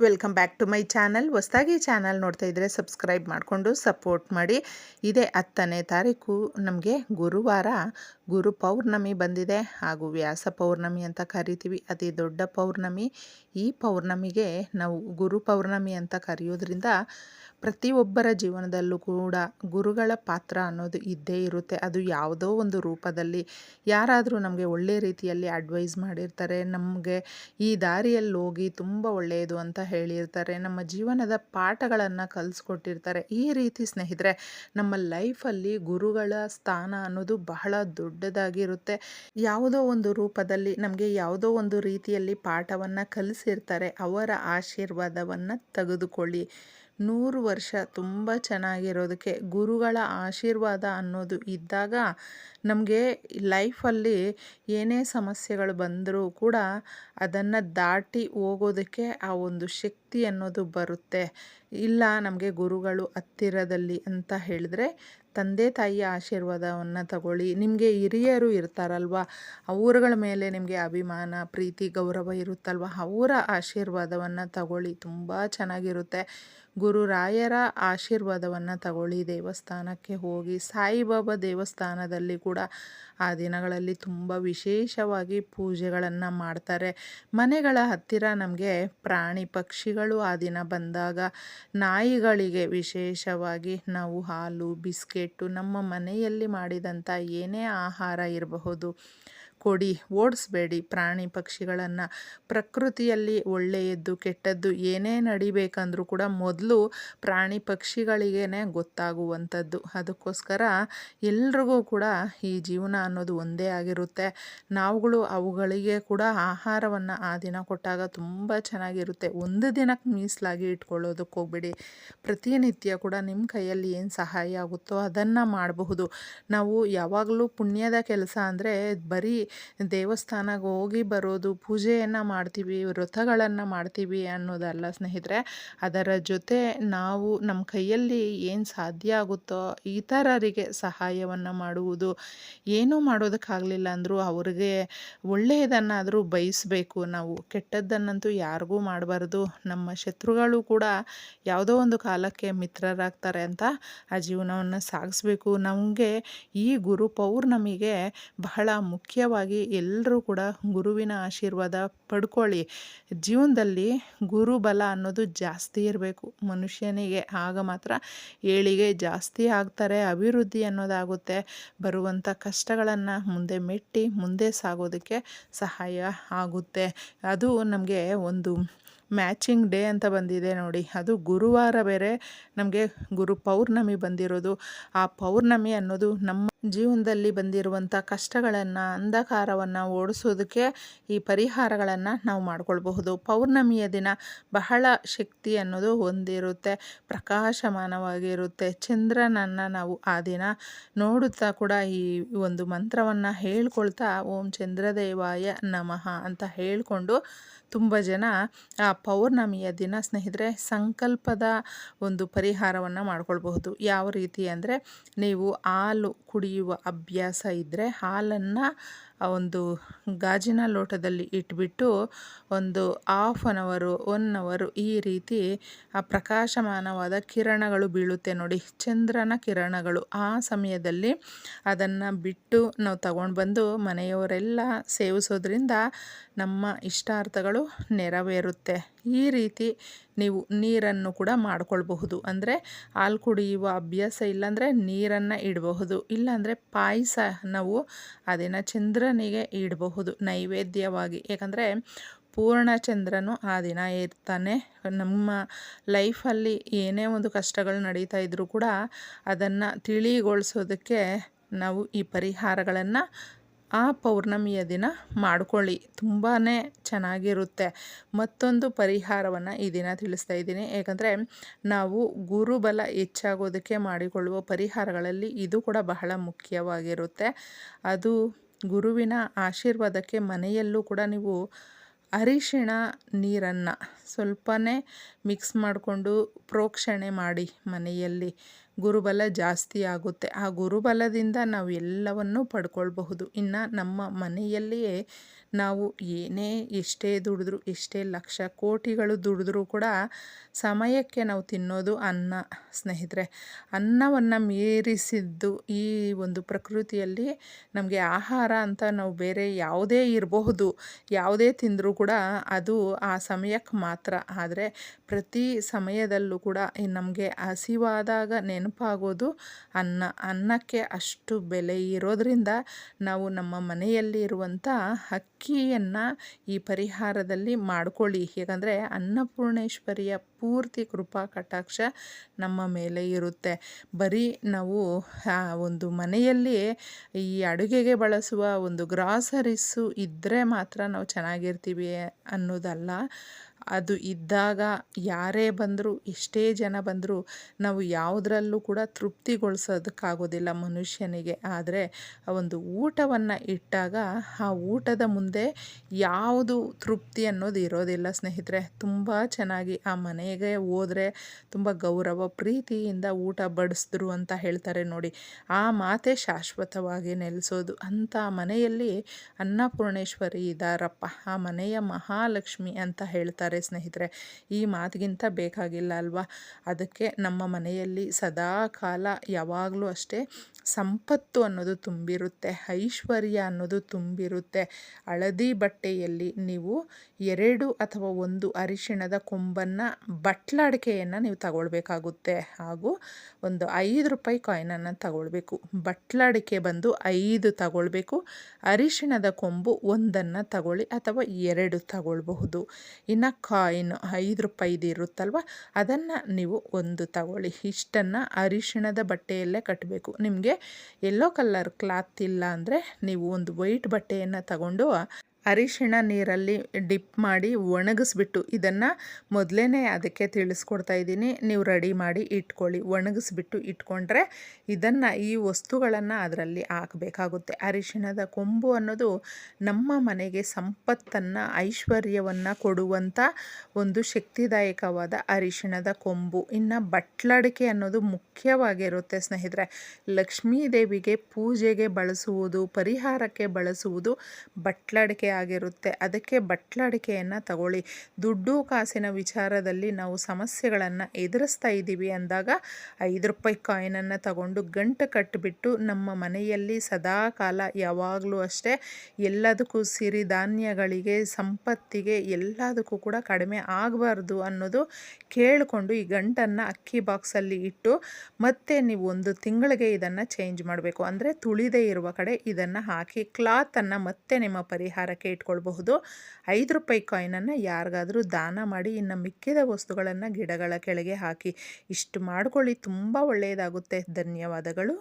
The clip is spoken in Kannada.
Welcome back to my channel. ಹೊಸ್ದಾಗಿ ಚಾನಲ್ ನೋಡ್ತಾ ಇದ್ದರೆ ಸಬ್ಸ್ಕ್ರೈಬ್ ಮಾಡಿಕೊಂಡು ಸಪೋರ್ಟ್ ಮಾಡಿ. ಇದೇ ಹತ್ತನೇ ತಾರೀಕು. ನಮಗೆ ಗುರುವಾರ ಗುರು ಪೌರ್ಣಮಿ ಬಂದಿದೆ ಹಾಗೂ ವ್ಯಾಸ ಪೌರ್ಣಮಿ ಅಂತ ಕರಿತೀವಿ. ಅತಿ ದೊಡ್ಡ ಪೌರ್ಣಮಿ. ಈ ಪೌರ್ಣಮಿಗೆ ನಾವು ಗುರು ಪೌರ್ಣಮಿ ಅಂತ ಕರೆಯೋದ್ರಿಂದ ಪ್ರತಿಯೊಬ್ಬರ ಜೀವನದಲ್ಲೂ ಕೂಡ ಗುರುಗಳ ಪಾತ್ರ ಅನ್ನೋದು ಇದ್ದೇ ಇರುತ್ತೆ. ಅದು ಯಾವುದೋ ಒಂದು ರೂಪದಲ್ಲಿ ಯಾರಾದರೂ ನಮಗೆ ಒಳ್ಳೆ ರೀತಿಯಲ್ಲಿ ಅಡ್ವೈಸ್ ಮಾಡಿರ್ತಾರೆ, ನಮಗೆ ಈ ದಾರಿಯಲ್ಲಿ ಹೋಗಿ ತುಂಬ ಒಳ್ಳೆಯದು ಅಂತ ಹೇಳಿರ್ತಾರೆ, ನಮ್ಮ ಜೀವನದ ಪಾಠಗಳನ್ನು ಕಲಿಸ್ಕೊಟ್ಟಿರ್ತಾರೆ. ಈ ರೀತಿ ಸ್ನೇಹಿತರೆ, ನಮ್ಮ ಲೈಫಲ್ಲಿ ಗುರುಗಳ ಸ್ಥಾನ ಅನ್ನೋದು ಬಹಳ ದೊಡ್ಡದಾಗಿರುತ್ತೆ. ಯಾವುದೋ ಒಂದು ರೂಪದಲ್ಲಿ ನಮಗೆ ಯಾವುದೋ ಒಂದು ರೀತಿಯಲ್ಲಿ ಪಾಠವನ್ನು ಕಲಿಸಿರ್ತಾರೆ. ಅವರ ಆಶೀರ್ವಾದವನ್ನು ತೆಗೆದುಕೊಳ್ಳಿ. ನೂರು ವರ್ಷ ತುಂಬ ಚೆನ್ನಾಗಿರೋದಕ್ಕೆ ಗುರುಗಳ ಆಶೀರ್ವಾದ ಅನ್ನೋದು ಇದ್ದಾಗ ನಮಗೆ ಲೈಫಲ್ಲಿ ಏನೇ ಸಮಸ್ಯೆಗಳು ಬಂದರೂ ಕೂಡ ಅದನ್ನು ದಾಟಿ ಹೋಗೋದಕ್ಕೆ ಆ ಒಂದು ಶಕ್ತಿ ಅನ್ನೋದು ಬರುತ್ತೆ. ಇಲ್ಲ ನಮಗೆ ಗುರುಗಳು ಹತ್ತಿರದಲ್ಲಿ ಅಂತ ಹೇಳಿದ್ರೆ ತಂದೆ ತಾಯಿಯ ಆಶೀರ್ವಾದವನ್ನು ತಗೊಳ್ಳಿ. ನಿಮಗೆ ಹಿರಿಯರು ಇರ್ತಾರಲ್ವ? ಅವರುಗಳ ಮೇಲೆ ನಿಮಗೆ ಅಭಿಮಾನ, ಪ್ರೀತಿ, ಗೌರವ ಇರುತ್ತಲ್ವ? ಅವರ ಆಶೀರ್ವಾದವನ್ನು ತಗೊಳ್ಳಿ. ತುಂಬ ಚೆನ್ನಾಗಿರುತ್ತೆ. ಗುರುರಾಯರ ಆಶೀರ್ವಾದವನ್ನು ತಗೊಳ್ಳಿ ದೇವಸ್ಥಾನಕ್ಕೆ ಹೋಗಿ. ಸಾಯಿಬಾಬಾ ದೇವಸ್ಥಾನದಲ್ಲಿ ಕೂಡ ಆ ದಿನಗಳಲ್ಲಿ ತುಂಬ ವಿಶೇಷವಾಗಿ ಪೂಜೆಗಳನ್ನು ಮಾಡ್ತಾರೆ. ಮನೆಗಳ ಹತ್ತಿರ ನಮಗೆ ಪ್ರಾಣಿ ಪಕ್ಷಿಗಳು ಆ ದಿನ ಬಂದಾಗ ನಾಯಿಗಳಿಗೆ ವಿಶೇಷವಾಗಿ ನಾವು ಹಾಲು ಬಿಸ್ಕೆಟ್ಟು ನಮ್ಮ ಮನೆಯಲ್ಲಿ ಮಾಡಿದಂಥ ಏನೇ ಆಹಾರ ಇರಬಹುದು. ಕೊಡಿ, ಓಡಿಸ್ಬೇಡಿ ಪ್ರಾಣಿ ಪಕ್ಷಿಗಳನ್ನು. ಪ್ರಕೃತಿಯಲ್ಲಿ ಒಳ್ಳೆಯದ್ದು ಕೆಟ್ಟದ್ದು ಏನೇ ನಡಿಬೇಕಂದ್ರೂ ಕೂಡ ಮೊದಲು ಪ್ರಾಣಿ ಪಕ್ಷಿಗಳಿಗೇ ಗೊತ್ತಾಗುವಂಥದ್ದು. ಅದಕ್ಕೋಸ್ಕರ ಎಲ್ರಿಗೂ ಕೂಡ ಈ ಜೀವನ ಅನ್ನೋದು ಒಂದೇ ಆಗಿರುತ್ತೆ. ನಾವುಗಳು ಅವುಗಳಿಗೆ ಕೂಡ ಆಹಾರವನ್ನು ಆ ದಿನ ಕೊಟ್ಟಾಗ ತುಂಬ ಚೆನ್ನಾಗಿರುತ್ತೆ. ಒಂದು ದಿನಕ್ಕೆ ಮೀಸಲಾಗಿ ಇಟ್ಕೊಳ್ಳೋದಕ್ಕೆ ಹೋಗ್ಬೇಡಿ. ಪ್ರತಿನಿತ್ಯ ಕೂಡ ನಿಮ್ಮ ಕೈಯಲ್ಲಿ ಏನು ಸಹಾಯ ಆಗುತ್ತೋ ಅದನ್ನು ಮಾಡಬಹುದು. ನಾವು ಯಾವಾಗಲೂ ಪುಣ್ಯದ ಕೆಲಸ ಅಂದರೆ ಬರೀ ದೇವಸ್ಥಾನಕ್ಕೆ ಹೋಗಿ ಬರೋದು, ಪೂಜೆಯನ್ನು ಮಾಡ್ತೀವಿ, ವ್ರತಗಳನ್ನು ಮಾಡ್ತೀವಿ ಅನ್ನೋದಲ್ಲ ಸ್ನೇಹಿತರೆ. ಅದರ ಜೊತೆ ನಾವು ನಮ್ಮ ಕೈಯಲ್ಲಿ ಏನು ಸಾಧ್ಯ ಆಗುತ್ತೋ ಇತರರಿಗೆ ಸಹಾಯವನ್ನು ಮಾಡುವುದು. ಏನೂ ಮಾಡೋದಕ್ಕಾಗಲಿಲ್ಲ ಅಂದರೂ ಅವ್ರಿಗೆ ಒಳ್ಳೆಯದನ್ನಾದರೂ ಬಯಸಬೇಕು ನಾವು. ಕೆಟ್ಟದ್ದನ್ನಂತೂ ಯಾರಿಗೂ ಮಾಡಬಾರ್ದು. ನಮ್ಮ ಶತ್ರುಗಳು ಕೂಡ ಯಾವುದೋ ಒಂದು ಕಾಲಕ್ಕೆ ಮಿತ್ರರಾಗ್ತಾರೆ ಅಂತ ಆ ಜೀವನವನ್ನು ಸಾಗಿಸ್ಬೇಕು. ನಮಗೆ ಈ ಗುರು ಪೌರ್ಣಮಿಗೆ ಬಹಳ ಮುಖ್ಯವಾಗಿ ಎಲ್ಲರೂ ಕೂಡ ಗುರುವಿನ ಆಶೀರ್ವಾದ ಪಡ್ಕೊಳ್ಳಿ. ಜೀವನದಲ್ಲಿ ಗುರುಬಲ ಅನ್ನೋದು ಜಾಸ್ತಿ ಇರಬೇಕು. ಮನುಷ್ಯನಿಗೆ ಆಗ ಮಾತ್ರ ಏಳಿಗೆ ಜಾಸ್ತಿ ಆಗ್ತಾರೆ, ಅಭಿವೃದ್ಧಿ ಅನ್ನೋದಾಗುತ್ತೆ. ಬರುವಂಥ ಕಷ್ಟಗಳನ್ನು ಮುಂದೆ ಮೆಟ್ಟಿ ಮುಂದೆ ಸಾಗೋದಕ್ಕೆ ಸಹಾಯ ಆಗುತ್ತೆ. ಅದು ನಮಗೆ ಒಂದು ಮ್ಯಾಚಿಂಗ್ ಡೇ ಅಂತ ಬಂದಿದೆ ನೋಡಿ. ಅದು ಗುರುವಾರ ಬೇರೆ ನಮಗೆ ಗುರು ಪೌರ್ಣಮಿ ಬಂದಿರೋದು. ಆ ಪೌರ್ಣಮಿ ಅನ್ನೋದು ನಮ್ಮ ಜೀವನದಲ್ಲಿ ಬಂದಿರುವಂಥ ಕಷ್ಟಗಳನ್ನು, ಅಂಧಕಾರವನ್ನು ಓಡಿಸೋದಕ್ಕೆ ಈ ಪರಿಹಾರಗಳನ್ನು ನಾವು ಮಾಡಿಕೊಳ್ಬಹುದು. ಪೌರ್ಣಮಿಯ ದಿನ ಬಹಳ ಶಕ್ತಿ ಅನ್ನೋದು ಹೊಂದಿರುತ್ತೆ, ಪ್ರಕಾಶಮಾನವಾಗಿರುತ್ತೆ. ಚಂದ್ರನನ್ನು ನಾವು ಆ ದಿನ ನೋಡುತ್ತಾ ಕೂಡ ಈ ಒಂದು ಮಂತ್ರವನ್ನು ಹೇಳ್ಕೊಳ್ತಾ ಓಂ ಚಂದ್ರದೇವಾಯ ನಮಃ ಅಂತ ಹೇಳಿಕೊಂಡು ತುಂಬ ಜನ ಆ ಪೌರ್ಣಮಿಯ ದಿನ ಸ್ನೇಹಿತರೆ ಸಂಕಲ್ಪದ ಒಂದು ಪರಿಹಾರವನ್ನು ಮಾಡ್ಕೊಳ್ಬಹುದು. ಯಾವ ರೀತಿ ಅಂದರೆ ನೀವು ಹಾಲು ಕುಡಿಯುವ ಅಭ್ಯಾಸ ಇದ್ದರೆ ಹಾಲನ್ನು ಒಂದು ಗಾಜಿನ ಲೋಟದಲ್ಲಿ ಇಟ್ಬಿಟ್ಟು ಒಂದು ಆಫ್ ಆನ್ ಅವರು ಒನ್ ಅವರು ಈ ರೀತಿ ಆ ಪ್ರಕಾಶಮಾನವಾದ ಕಿರಣಗಳು ಬೀಳುತ್ತೆ ನೋಡಿ. ಚಂದ್ರನ ಕಿರಣಗಳು. ಆ ಸಮಯದಲ್ಲಿ ಅದನ್ನು ಬಿಟ್ಟು ನಾವು ತಗೊಂಡು ಬಂದು ಮನೆಯವರೆಲ್ಲ ಸೇವಿಸೋದ್ರಿಂದ ನಮ್ಮ ಇಷ್ಟಾರ್ಥಗಳು ನೆರವೇರುತ್ತೆ. ಈ ರೀತಿ ನೀವು ನೀರನ್ನು ಕೂಡ ಮಾಡ್ಕೊಳ್ಬಹುದು. ಅಂದರೆ ಹಾಲು ಕುಡಿಯುವ ಅಭ್ಯಾಸ ಇಲ್ಲಾಂದರೆ ನೀರನ್ನು ಇಡಬಹುದು. ಇಲ್ಲಾಂದರೆ ಪಾಯಸ ನಾವು ಅದನ್ನು ಚಂದ್ರನಿಗೆ ಇಡಬಹುದು ನೈವೇದ್ಯವಾಗಿ. ಯಾಕಂದರೆ ಪೂರ್ಣಚಂದ್ರನು ಆ ದಿನ ಇರ್ತಾನೆ. ನಮ್ಮ ಲೈಫಲ್ಲಿ ಏನೇ ಒಂದು ಕಷ್ಟಗಳು ನಡೀತಾ ಇದ್ದರೂ ಕೂಡ ಅದನ್ನು ತಿಳಿಗೊಳಿಸೋದಕ್ಕೆ ನಾವು ಈ ಪರಿಹಾರಗಳನ್ನು ಆ ಪೌರ್ಣಮಿಯ ದಿನ ಮಾಡಿಕೊಳ್ಳಿ. ತುಂಬಾ ಚೆನ್ನಾಗಿರುತ್ತೆ. ಮತ್ತೊಂದು ಪರಿಹಾರವನ್ನು ಈ ದಿನ ತಿಳಿಸ್ತಾ ಇದ್ದೀನಿ. ಯಾಕಂದರೆ ನಾವು ಗುರುಬಲ ಹೆಚ್ಚಾಗೋದಕ್ಕೆ ಮಾಡಿಕೊಳ್ಳುವ ಪರಿಹಾರಗಳಲ್ಲಿ ಇದು ಕೂಡ ಬಹಳ ಮುಖ್ಯವಾಗಿರುತ್ತೆ. ಅದು ಗುರುವಿನ ಆಶೀರ್ವಾದಕ್ಕೆ ಮನೆಯಲ್ಲೂ ಕೂಡ ನೀವು ಅರಿಶಿಣ ನೀರನ್ನು ಸ್ವಲ್ಪನೇ ಮಿಕ್ಸ್ ಮಾಡಿಕೊಂಡು ಪ್ರೋಕ್ಷಣೆ ಮಾಡಿ ಮನೆಯಲ್ಲಿ. ಗುರುಬಲ ಜಾಸ್ತಿ ಆಗುತ್ತೆ. ಆ ಗುರುಬಲದಿಂದ ನಾವು ಎಲ್ಲವನ್ನೂ ಪಡ್ಕೊಳ್ಬಹುದು. ಇನ್ನು ನಮ್ಮ ಮನೆಯಲ್ಲಿಯೇ ನಾವು ಏನೇ ಎಷ್ಟೇ ದುಡಿದ್ರು, ಎಷ್ಟೇ ಲಕ್ಷ ಕೋಟಿಗಳು ದುಡಿದ್ರೂ ಕೂಡ ಸಮಯಕ್ಕೆ ನಾವು ತಿನ್ನೋದು ಅನ್ನ. ಸ್ನೇಹಿತರೆ, ಅನ್ನವನ್ನು ಮೀರಿಸಿದ್ದು ಈ ಒಂದು ಪ್ರಕೃತಿಯಲ್ಲಿ ನಮಗೆ ಆಹಾರ ಅಂತ ನಾವು ಬೇರೆ ಯಾವುದೇ ಇರಬಹುದು. ಯಾವುದೇ ತಿಂದರೂ ಕೂಡ ಅದು ಆ ಸಮಯಕ್ಕೆ ಮಾತ್ರ. ಆದರೆ ಪ್ರತಿ ಸಮಯದಲ್ಲೂ ಕೂಡ ನಮಗೆ ಹಸಿವಾದಾಗ ನೆನಪಾಗೋದು ಅನ್ನ, ಅನ್ನಕ್ಕೆ ಅಷ್ಟು ಬೆಲೆ ಇರೋದರಿಂದ ನಾವು ನಮ್ಮ ಮನೆಯಲ್ಲಿ ಇರುವಂಥ ಅಕ್ಕಿಯನ್ನು ಈ ಪರಿಹಾರದಲ್ಲಿ ಮಾಡ್ಕೊಳ್ಳಿ. ಹೇಗಂದರೆ ಅನ್ನಪೂರ್ಣೇಶ್ವರಿಯ ಪೂರ್ತಿ ಕೃಪಾ ಕಟಾಕ್ಷ ನಮ್ಮ ಮೇಲೆ ಇರುತ್ತೆ. ಬರೀ ನಾವು ಒಂದು ಮನೆಯಲ್ಲಿ ಈ ಅಡುಗೆಗೆ ಬಳಸುವ ಒಂದು ಗ್ರಾಸರೀಸು ಇದ್ದರೆ ಮಾತ್ರ ನಾವು ಚೆನ್ನಾಗಿರ್ತೀವಿ ಅನ್ನೋದಲ್ಲ. ಅದು ಇದ್ದಾಗ ಯಾರೇ ಬಂದರೂ, ಎಷ್ಟೇ ಜನ ಬಂದರೂ ನಾವು ಯಾವುದರಲ್ಲೂ ಕೂಡ ತೃಪ್ತಿಗೊಳಿಸೋದಕ್ಕಾಗೋದಿಲ್ಲ ಮನುಷ್ಯನಿಗೆ. ಆದರೆ ಒಂದು ಊಟವನ್ನು ಇಟ್ಟಾಗ ಆ ಊಟದ ಮುಂದೆ ಯಾವುದು ತೃಪ್ತಿ ಅನ್ನೋದು ಇರೋದಿಲ್ಲ ಸ್ನೇಹಿತರೆ. ತುಂಬ ಚೆನ್ನಾಗಿ ಆ ಮನೆಗೆ ಹೋದರೆ ತುಂಬ ಗೌರವ, ಪ್ರೀತಿಯಿಂದ ಊಟ ಬಡಿಸಿದ್ರು ಅಂತ ಹೇಳ್ತಾರೆ ನೋಡಿ. ಆ ಮಾತೆ ಶಾಶ್ವತವಾಗಿ ನೆಲೆಸೋದು. ಅಂಥ ಮನೆಯಲ್ಲಿ ಅನ್ನಪೂರ್ಣೇಶ್ವರಿ ಇದ್ದಾರಪ್ಪ. ಆ ಮನೆಯ ಮಹಾಲಕ್ಷ್ಮಿ ಅಂತ ಹೇಳ್ತಾರೆ ಸ್ನೇಹಿತರೆ, ಈ ಮಾತಿಗಿಂತ ಬೇಕಾಗಿಲ್ಲ ಅಲ್ವಾ? ಅದಕ್ಕೆ ನಮ್ಮ ಮನೆಯಲ್ಲಿ ಸದಾ ಕಾಲ ಯಾವಾಗಲೂ ಅಷ್ಟೇ ಸಂಪತ್ತು ಅನ್ನೋದು ತುಂಬಿರುತ್ತೆ, ಐಶ್ವರ್ಯ ಅನ್ನೋದು ತುಂಬಿರುತ್ತೆ. ಹಳದಿ ಬಟ್ಟೆಯಲ್ಲಿ ನೀವು ಎರಡು ಅಥವಾ ಒಂದು ಅರಿಶಿಣದ ಕೊಂಬನ್ನು ಬಟ್ಲಾಡಿಕೆಯನ್ನು ನೀವು ತಗೊಳ್ಬೇಕಾಗುತ್ತೆ. ಹಾಗೂ ಒಂದು ಐದು ರೂಪಾಯಿ ಕಾಯಿನನ್ನು ತಗೊಳ್ಬೇಕು. ಬಟ್ಲಾಡಿಕೆ ಬಂದು ಐದು ತಗೊಳ್ಬೇಕು. ಅರಿಶಿಣದ ಕೊಂಬು ಒಂದನ್ನು ತಗೊಳ್ಳಿ ಅಥವಾ ಎರಡು ತಗೊಳ್ಬಹುದು. ಇನ್ನು ಕಾಯಿನ್ ಐದು ರೂಪಾಯಿದು ಇರುತ್ತಲ್ವ? ಅದನ್ನು ನೀವು ಒಂದು ತಗೊಳ್ಳಿ. ಇಷ್ಟನ್ನು ಅರಿಶಿಣದ ಬಟ್ಟೆಯಲ್ಲೇ ಕಟ್ಟಬೇಕು ನಿಮಗೆ ಎಲ್ಲೋ ಕಲರ್ ಕ್ಲಾತ್ ಇಲ್ಲ ಅಂದರೆ ನೀವು ಒಂದು ವೈಟ್ ಬಟ್ಟೆಯನ್ನು ತಗೊಂಡು ಅರಿಶಿಣ ನೀರಲ್ಲಿ ಡಿಪ್ ಮಾಡಿ ಒಣಗಿಸ್ಬಿಟ್ಟು ಇದನ್ನು ಮೊದಲೇ ಅದಕ್ಕೆ ತಿಳಿಸ್ಕೊಡ್ತಾ ಇದ್ದೀನಿ. ನೀವು ರೆಡಿ ಮಾಡಿ ಇಟ್ಕೊಳ್ಳಿ. ಒಣಗಿಸ್ಬಿಟ್ಟು ಇಟ್ಕೊಂಡ್ರೆ ಇದನ್ನು ಈ ವಸ್ತುಗಳನ್ನು ಅದರಲ್ಲಿ ಹಾಕಬೇಕಾಗುತ್ತೆ. ಅರಿಶಿಣದ ಕೊಂಬು ಅನ್ನೋದು ನಮ್ಮ ಮನೆಗೆ ಸಂಪತ್ತನ್ನು, ಐಶ್ವರ್ಯವನ್ನು ಕೊಡುವಂಥ ಒಂದು ಶಕ್ತಿದಾಯಕವಾದ ಅರಿಶಿಣದ ಕೊಂಬು. ಇನ್ನು ಬಟ್ಲಡಿಕೆ ಅನ್ನೋದು ಮುಖ್ಯವಾಗಿರುತ್ತೆ ಸ್ನೇಹಿತರೆ. ಲಕ್ಷ್ಮೀ ದೇವಿಗೆ ಪೂಜೆಗೆ ಬಳಸುವುದು, ಪರಿಹಾರಕ್ಕೆ ಬಳಸುವುದು ಬಟ್ಲಡಿಕೆ ಆಗಿರುತ್ತೆ. ಅದಕ್ಕೆ ಬಟ್ಲಡಿಕೆಯನ್ನು ತಗೊಳ್ಳಿ. ದುಡ್ಡು ಕಾಸಿನ ವಿಚಾರದಲ್ಲಿ ನಾವು ಸಮಸ್ಯೆಗಳನ್ನು ಎದುರಿಸ್ತಾ ಇದ್ದೀವಿ ಅಂದಾಗ ಐದು ರೂಪಾಯಿ ಕಾಯಿನನ್ನು ತಗೊಂಡು ಗಂಟು ಕಟ್ಟಿಬಿಟ್ಟು ನಮ್ಮ ಮನೆಯಲ್ಲಿ ಸದಾ ಕಾಲ ಯಾವಾಗಲೂ ಅಷ್ಟೇ ಎಲ್ಲದಕ್ಕೂ ಸಿರಿಧಾನ್ಯಗಳಿಗೆ ಸಂಪತ್ತಿಗೆ ಎಲ್ಲದಕ್ಕೂ ಕೂಡ ಕಡಿಮೆ ಆಗಬಾರ್ದು ಅನ್ನೋದು ಕೇಳಿಕೊಂಡು ಈ ಗಂಟನ್ನು ಅಕ್ಕಿ ಬಾಕ್ಸಲ್ಲಿ ಇಟ್ಟು ಮತ್ತೆ ನೀವು ಒಂದು ತಿಂಗಳಿಗೆ ಇದನ್ನು ಚೇಂಜ್ ಮಾಡಬೇಕು. ಅಂದರೆ ತುಳಿದೇ ಇರುವ ಕಡೆ ಇದನ್ನು ಹಾಕಿ, ಕ್ಲಾತನ್ನು ಮತ್ತೆ ನಿಮ್ಮ ಪರಿಹಾರಕ್ಕೆ ಇಟ್ಕೊಳ್ಬಹುದು. ಐದು ರೂಪಾಯಿ ಕಾಯಿನನ್ನು ಯಾರಿಗಾದರೂ ದಾನ ಮಾಡಿ ಇನ್ನು ಮಿಕ್ಕಿದ ವಸ್ತುಗಳನ್ನು ಗಿಡಗಳ ಕೆಳಗೆ ಹಾಕಿ ಇಷ್ಟು ಮಾಡ್ಕೊಳ್ಳಿ. ತುಂಬ ಒಳ್ಳೆಯದಾಗುತ್ತೆ. ಧನ್ಯವಾದಗಳು.